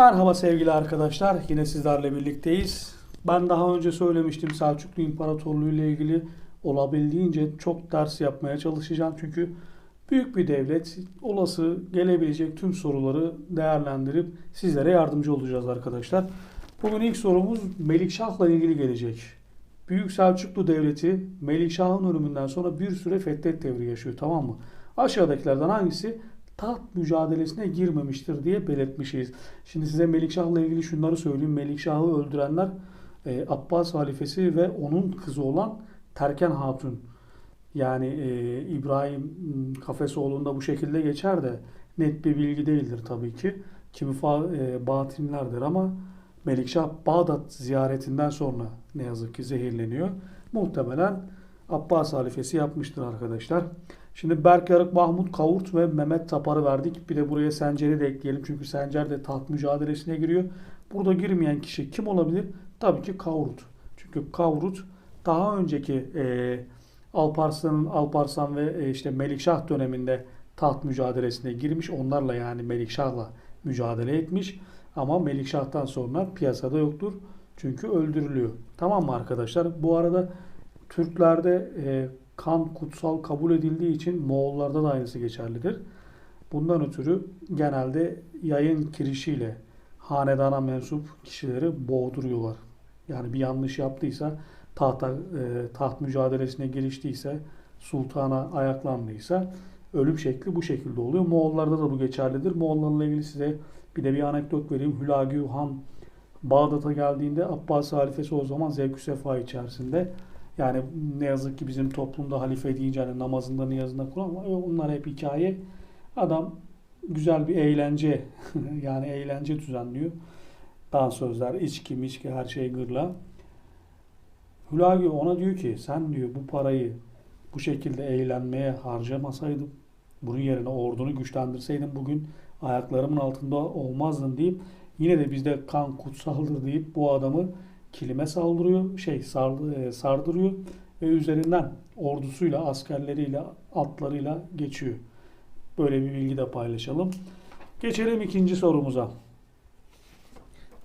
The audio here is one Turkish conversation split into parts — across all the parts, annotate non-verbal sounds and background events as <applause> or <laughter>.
Merhaba sevgili arkadaşlar. Yine sizlerle birlikteyiz. Ben daha önce söylemiştim Selçuklu İmparatorluğu ile ilgili olabildiğince çok ders yapmaya çalışacağım. Çünkü büyük bir devlet olası gelebilecek tüm soruları değerlendirip sizlere yardımcı olacağız arkadaşlar. Bugün ilk sorumuz Melikşah'la ilgili gelecek. Büyük Selçuklu Devleti Melikşah'ın ölümünden sonra bir süre fetret devri yaşıyor tamam mı? Aşağıdakilerden hangisi taht mücadelesine girmemiştir diye belirtmişiz. Şimdi size Melikşah'la ilgili şunları söyleyeyim. Melikşah'ı öldürenler e, Abbas halifesi ve onun kızı olan Terken Hatun. Yani e, İbrahim Kafesoğlu'nda bu şekilde geçer de net bir bilgi değildir tabii ki. Kimi fa, e, batinlerdir ama Melikşah Bağdat ziyaretinden sonra ne yazık ki zehirleniyor. Muhtemelen Abbas halifesi yapmıştır arkadaşlar. Şimdi Berk Yarık, Mahmut Kavurt ve Mehmet Tapar'ı verdik. Bir de buraya Sencer'i de ekleyelim. Çünkü Sencer de taht mücadelesine giriyor. Burada girmeyen kişi kim olabilir? Tabii ki Kavurt. Çünkü Kavurt daha önceki e, Alparslan'ın Alparslan ve e, işte Melikşah döneminde taht mücadelesine girmiş. Onlarla yani Melikşah'la mücadele etmiş. Ama Melikşah'tan sonra piyasada yoktur. Çünkü öldürülüyor. Tamam mı arkadaşlar? Bu arada Türklerde e, kan kutsal kabul edildiği için Moğollarda da aynısı geçerlidir. Bundan ötürü genelde yayın kirişiyle hanedana mensup kişileri boğduruyorlar. Yani bir yanlış yaptıysa tahta, e, taht mücadelesine giriştiyse sultana ayaklandıysa ölüm şekli bu şekilde oluyor. Moğollarda da bu geçerlidir. Moğollarla ilgili size bir de bir anekdot vereyim. Hülagü Han Bağdat'a geldiğinde Abbas halifesi o zaman zevk sefa içerisinde. Yani ne yazık ki bizim toplumda halife deyince hani namazında niyazında kuran ama onlar hep hikaye. Adam güzel bir eğlence <laughs> yani eğlence düzenliyor. Dansözler, içki, miçki her şey gırla. Hülagü ona diyor ki sen diyor bu parayı bu şekilde eğlenmeye harcamasaydım bunun yerine ordunu güçlendirseydim bugün ayaklarımın altında olmazdın deyip yine de bizde kan kutsaldır deyip bu adamı kilime saldırıyor, şey e, sardırıyor ve üzerinden ordusuyla, askerleriyle, atlarıyla geçiyor. Böyle bir bilgi de paylaşalım. Geçelim ikinci sorumuza.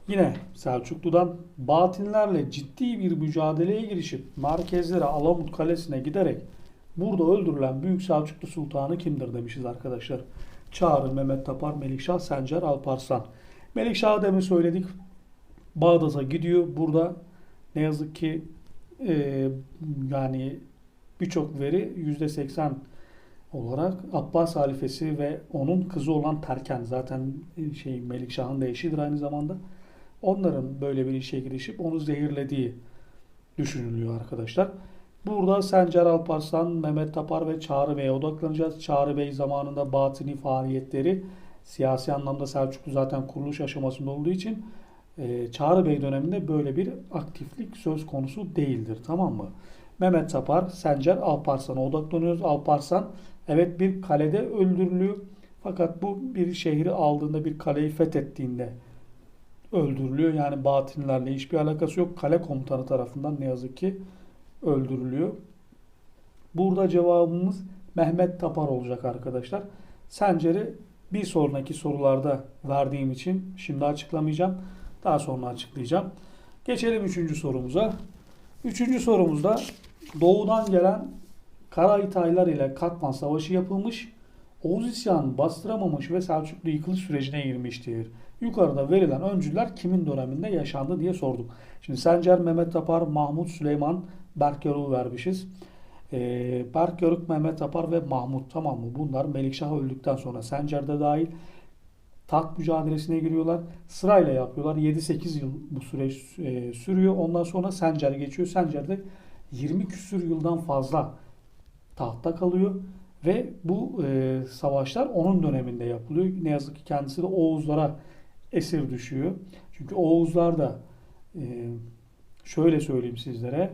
Yine Selçuklu'dan Batinlerle ciddi bir mücadeleye girişip merkezlere Alamut Kalesi'ne giderek burada öldürülen Büyük Selçuklu Sultanı kimdir demişiz arkadaşlar. Çağrı, Mehmet Tapar, Melikşah, Sencer, Alparslan. Melikşah'ı demin söyledik. Bağdat'a gidiyor. Burada ne yazık ki e, yani birçok veri %80 olarak Abbas halifesi ve onun kızı olan Terken zaten şey Melikşah'ın da eşidir aynı zamanda. Onların böyle bir işe girişip onu zehirlediği düşünülüyor arkadaşlar. Burada Sencer Alparslan, Mehmet Tapar ve Çağrı Bey'e odaklanacağız. Çağrı Bey zamanında batini faaliyetleri siyasi anlamda Selçuklu zaten kuruluş aşamasında olduğu için e, Çağrı Bey döneminde böyle bir aktiflik söz konusu değildir. Tamam mı? Mehmet Tapar, Sencer, Alparslan'a odaklanıyoruz. Alparslan evet bir kalede öldürülüyor. Fakat bu bir şehri aldığında bir kaleyi fethettiğinde öldürülüyor. Yani batinlerle hiçbir alakası yok. Kale komutanı tarafından ne yazık ki öldürülüyor. Burada cevabımız Mehmet Tapar olacak arkadaşlar. Sencer'i bir sonraki sorularda verdiğim için şimdi açıklamayacağım. Daha sonra açıklayacağım. Geçelim üçüncü sorumuza. Üçüncü sorumuzda doğudan gelen Karahitaylar ile Katman Savaşı yapılmış. Oğuz isyanı bastıramamış ve Selçuklu yıkılış sürecine girmiştir. Yukarıda verilen öncüler kimin döneminde yaşandı diye sorduk. Şimdi Sencer, Mehmet Tapar, Mahmut, Süleyman, Berk Yaruk'u vermişiz. Ee, Berk Yaruk, Mehmet Tapar ve Mahmut tamam mı? Bunlar Melikşah öldükten sonra Sencer'de dahil taht mücadelesine giriyorlar. Sırayla yapıyorlar. 7-8 yıl bu süreç e, sürüyor. Ondan sonra Sencer geçiyor. Sencer de 20 küsür yıldan fazla tahtta kalıyor. Ve bu e, savaşlar onun döneminde yapılıyor. Ne yazık ki kendisi de Oğuzlara esir düşüyor. Çünkü Oğuzlar da e, şöyle söyleyeyim sizlere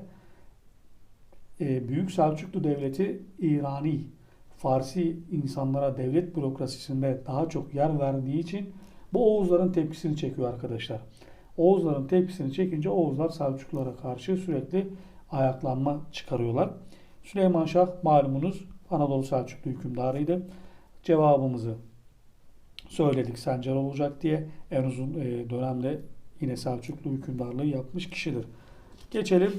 e, Büyük Selçuklu Devleti İrani Farsi insanlara devlet bürokrasisinde daha çok yer verdiği için bu Oğuzların tepkisini çekiyor arkadaşlar. Oğuzların tepkisini çekince Oğuzlar Selçuklulara karşı sürekli ayaklanma çıkarıyorlar. Süleyman Şah malumunuz Anadolu Selçuklu hükümdarıydı. Cevabımızı söyledik Sencer olacak diye. En uzun e, dönemde yine Selçuklu hükümdarlığı yapmış kişidir. Geçelim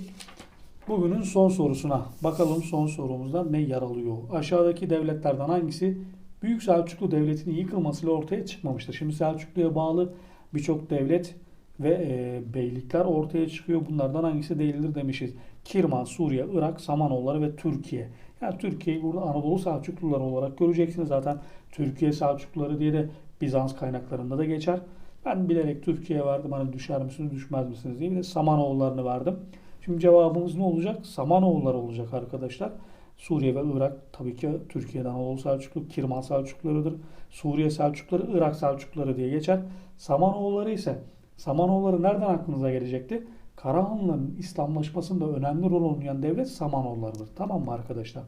bugünün son sorusuna. Bakalım son sorumuzda ne yer alıyor? Aşağıdaki devletlerden hangisi Büyük Selçuklu Devleti'nin yıkılmasıyla ortaya çıkmamıştır? Şimdi Selçuklu'ya bağlı birçok devlet ve e, beylikler ortaya çıkıyor. Bunlardan hangisi değildir demişiz. Kirman, Suriye, Irak, Samanoğulları ve Türkiye. Yani Türkiye'yi burada Anadolu Selçukluları olarak göreceksiniz. Zaten Türkiye Selçukluları diye de Bizans kaynaklarında da geçer. Ben bilerek Türkiye'ye verdim hani düşer misiniz düşmez misiniz diye bir de Samanoğullarını verdim. Şimdi cevabımız ne olacak? Samanoğulları olacak arkadaşlar. Suriye ve Irak tabii ki Türkiye'den Anadolu Selçuklu, Kirman Selçuklularıdır. Suriye Selçukluları, Irak Selçukluları diye geçer. Samanoğulları ise Samanoğulları nereden aklınıza gelecekti? Karahanlıların İslamlaşmasında önemli rol oynayan devlet Samanoğullarıdır. Tamam mı arkadaşlar?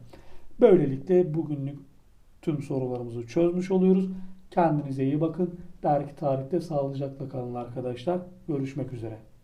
Böylelikle bugünlük tüm sorularımızı çözmüş oluyoruz. Kendinize iyi bakın. Dergi tarihte sağlıcakla kalın arkadaşlar. Görüşmek üzere.